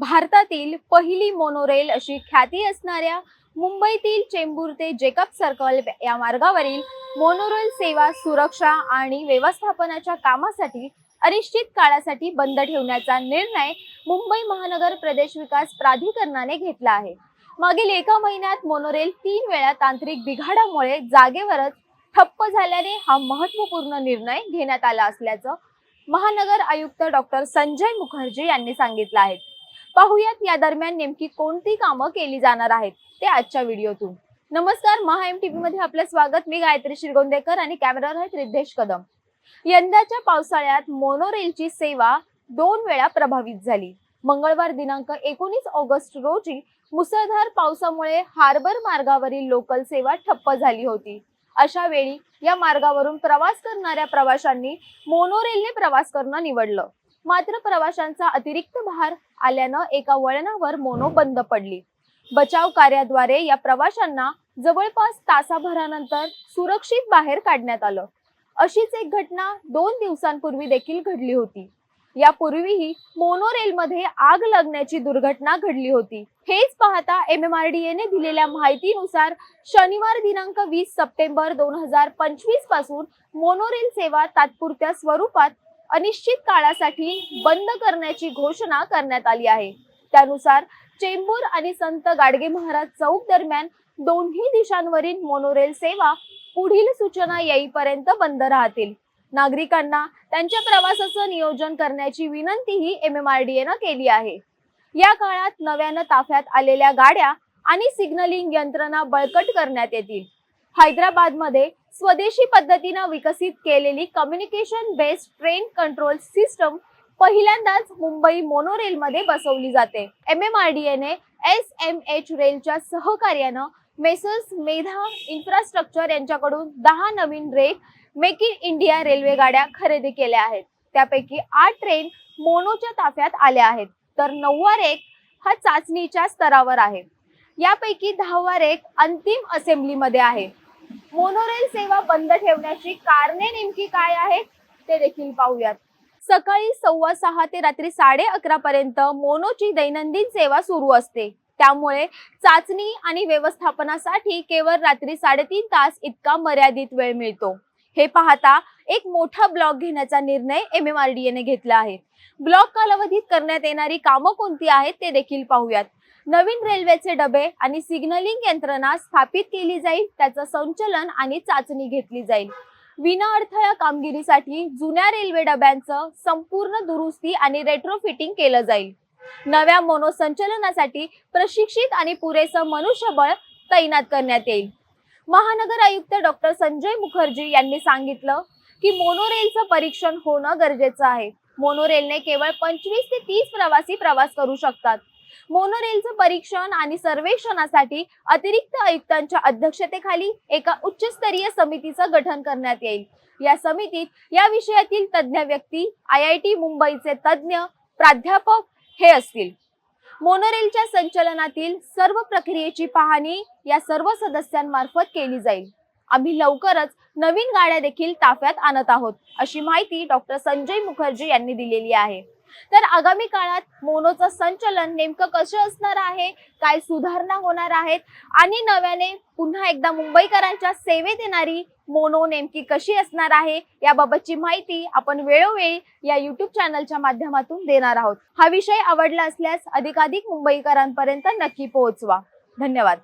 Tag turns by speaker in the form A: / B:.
A: भारतातील पहिली मोनोरेल अशी ख्याती असणाऱ्या मुंबईतील चेंबूर ते जेकब सर्कल या मार्गावरील मोनोरेल सेवा सुरक्षा आणि व्यवस्थापनाच्या कामासाठी अनिश्चित काळासाठी बंद ठेवण्याचा निर्णय मुंबई महानगर प्रदेश विकास प्राधिकरणाने घेतला आहे. मागील एका महिन्यात मोनोरेल तीन वेळा तांत्रिक बिघाडामुळे जागेवरच ठप्प झाल्याने हा महत्त्वपूर्ण निर्णय घेण्यात आला असल्याचं महानगर आयुक्त डॉक्टर संजय मुखर्जी यांनी सांगितलं आहे. पाहुयात या दरम्यान नेमकी कोणती कामं केली जाणार आहेत ते आजच्या व्हिडिओतून. नमस्कार महा एम टीव्ही मध्ये आपलं स्वागत. मी गायत्री श्रीगोंदेकर आणि कॅमेरावर आहेत रिद्धेश कदम. यंदाच्या पावसाळ्यात मोनोरेलची सेवा दोन वेळा प्रभावित झाली. मंगळवार दिनांक एकोणीस ऑगस्ट रोजी मुसळधार पावसामुळे हार्बर मार्गावरील लोकल सेवा ठप्प झाली होती. अशा वेळी या मार्गावरून प्रवास करणाऱ्या प्रवाशांनी मोनोरेलने प्रवास करणं निवडलं. मात्र प्रवाशांचा अतिरिक्त भार आल्यानं एका वळणावर मोनो बंद पडली. बचाव कार्याद्वारे या प्रवाशांना जवळपास तासाभरानंतर सुरक्षित बाहेर काढण्यात आलं. अशीच एक घटना दोन दिवसांपूर्वी देखील घडली होती. यापूर्वीही मोनोरेलमध्ये आग लागण्याची दुर्घटना घडली होती. हेच पाहता एम एम आर डी एने दिलेल्या माहितीनुसार शनिवार दिनांक वीस सप्टेंबर दोन हजार पंचवीसपासून मोनोरेल सेवा तात्पुरत्या स्वरूपात अनिश्चित काळासाठी बंद करण्याची घोषणा करण्यात आली आहे. त्यानुसार चेंबूर आणि संत गाडगे महाराज चौक दरम्यान दोन्ही दिशांवरील मोनोरेल सेवा पुढील सूचना येईपर्यंत बंद राहतील. नागरिकांना त्यांच्या प्रवासाचं नियोजन करण्याची विनंतीही एम एम आर डी एनं केली आहे. या काळात नव्यानं ताफ्यात आलेल्या गाड्या आणि सिग्नलिंग यंत्रणा बळकट करण्यात येतील. हैदराबादमध्ये स्वदेशी पद्धतीनं विकसित केलेली communication based train control system पहिल्यांदाच मुंबई मोनोरेलमध्ये बसवली जाते. एम एम आर डी एने एस एम एच रेलच्या सहकार्यानं मेसर्स मेधा इन्फ्रास्ट्रक्चर यांच्याकडून दहा नवीन rake make in India railway गाड्या खरेदी केल्या आहेत. त्यापैकी आठ ट्रेन मोनोच्या ताफ्यात आल्या आहेत. तर नववा रेक हा चाचणीच्या स्तरावर आहे. यापैकी दहावा रेक अंतिम असेंब्लीमध्ये आहे. मोनोरेल सेवा बंद ठेवण्याची कारणे नेमकी काय आहेत ते देखील पाहूयात. सकाळी सव्वा सहा ते रात्री साडे अकरा पर्यंत मोनोची दैनंदिन सेवा सुरू असते. त्यामुळे चाचणी आणि व्यवस्थापनासाठी केवळ रात्री साडेतीन तास इतका मर्यादित वेळ मिळतो. हे पाहता एक मोठा ब्लॉक घेण्याचा निर्णय एम एम आर डी एने घेतला आहे. ब्लॉक कालावधीत करण्यात येणारी कामं कोणती आहेत ते देखील पाहूयात. नवीन रेल्वेचे डबे आणि सिग्नलिंग यंत्रणा स्थापित केली जाईल त्याचं संचलन आणि चाचणी घेतली जाईल. विना अडथळा कामगिरीसाठी जुन्या रेल्वे डब्यांचं संपूर्ण दुरुस्ती आणि रेट्रोफिटिंग केलं जाईल. नव्या मोनो संचलनासाठी प्रशिक्षित आणि पुरेसं मनुष्यबळ तैनात करण्यात येईल. महानगर आयुक्त डॉक्टर संजय मुखर्जी यांनी सांगितलं की मोनोरेलचं परीक्षण होणं गरजेचं आहे. मोनोरेलने केवळ पंचवीस ते तीस प्रवासी प्रवास करू शकतात. मोनोरेलचं परीक्षण आणि सर्वेक्षणासाठी अतिरिक्त आयुक्तांच्या अध्यक्षतेखाली एका उच्चस्तरीय समितीचं गठन करण्यात येईल. या समितीत या विषयातील तज्ज्ञ व्यक्ती आय आय टी मुंबईचे तज्ज्ञ प्राध्यापक हे असतील. मोनोरेलच्या संचलनातील सर्व प्रक्रियेची पाहणी या सर्व सदस्यांमार्फत केली जाईल. आम्ही लवकरच नवीन गाड्या देखील ताफ्यात आणत आहोत अशी माहिती डॉक्टर संजय मुखर्जी यांनी दिलेली आहे. तर आगामी काळात मोनोचं संचलन नेमकं कसं असणार आहे? काय सुधारणा होणार आहेत? आणि नव्याने पुन्हा एकदा मुंबईकरांच्या सेवेत येणारी मोनो नेमकी कशी असणार आहे? याबाबतची माहिती आपण वेळोवेळी या युट्यूब चॅनलच्या माध्यमातून देणार आहोत. हा विषय आवडला असल्यास अधिकाधिक मुंबईकरांपर्यंत नक्की पोहोचवा. धन्यवाद.